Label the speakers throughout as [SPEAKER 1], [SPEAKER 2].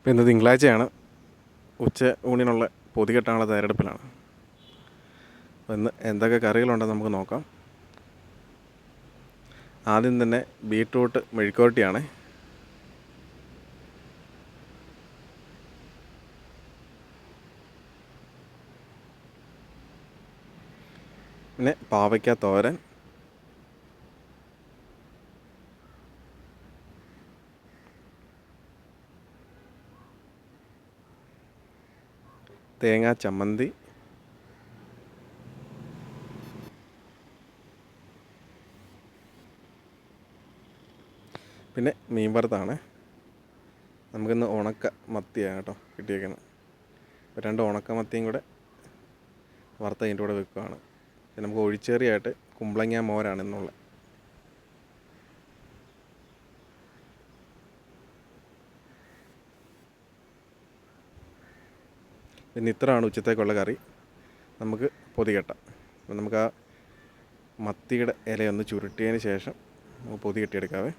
[SPEAKER 1] ഇപ്പം ഇന്ന് തിങ്കളാഴ്ചയാണ്. ഉച്ച ഊണിനുള്ള പൊതികെട്ടാനുള്ള തയ്യാറെടുപ്പിലാണ്. അപ്പോൾ ഇന്ന് എന്തൊക്കെ കറികളുണ്ടെന്ന് നമുക്ക് നോക്കാം. ആദ്യം തന്നെ ബീട്രൂട്ട് മെഴുക്കോട്ടിയാണ് പിന്നെ പാവയ്ക്ക തോരൻ. തേങ്ങാ ചമ്മന്തി. പിന്നെ മീൻ വറുത്താണ് നമുക്കിന്ന് ഉണക്ക മത്തിയാണ് കേട്ടോ കിട്ടിയേക്കുന്നത്. അപ്പോൾ രണ്ട് ഉണക്ക മത്തിയും കൂടെ വറുത്ത് അതിന്റെ കൂടെ വെക്കുകയാണ് നമുക്ക് ഒഴിച്ചേറിയായിട്ട് കുമ്പളങ്ങ മോരാണ് ഇന്നുള്ളത്. പിന്നെ ഇത്രയാണ് ഉച്ചത്തേക്കുള്ള കറി. നമുക്ക് പൊതികെട്ടാം. അപ്പം നമുക്ക് ആ മത്തിയുടെ ഇലയൊന്ന് ചുരുട്ടിയതിന് ശേഷം നമുക്ക് പൊതി കെട്ടിയെടുക്കാവേ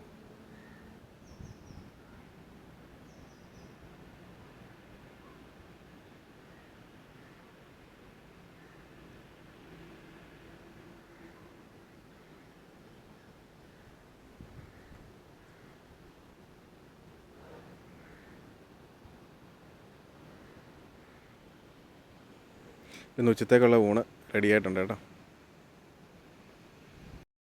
[SPEAKER 1] ഇന്ന് ഉച്ചത്തേക്കുള്ള ഊണ് റെഡി ആയിട്ടുണ്ട് കേട്ടോ.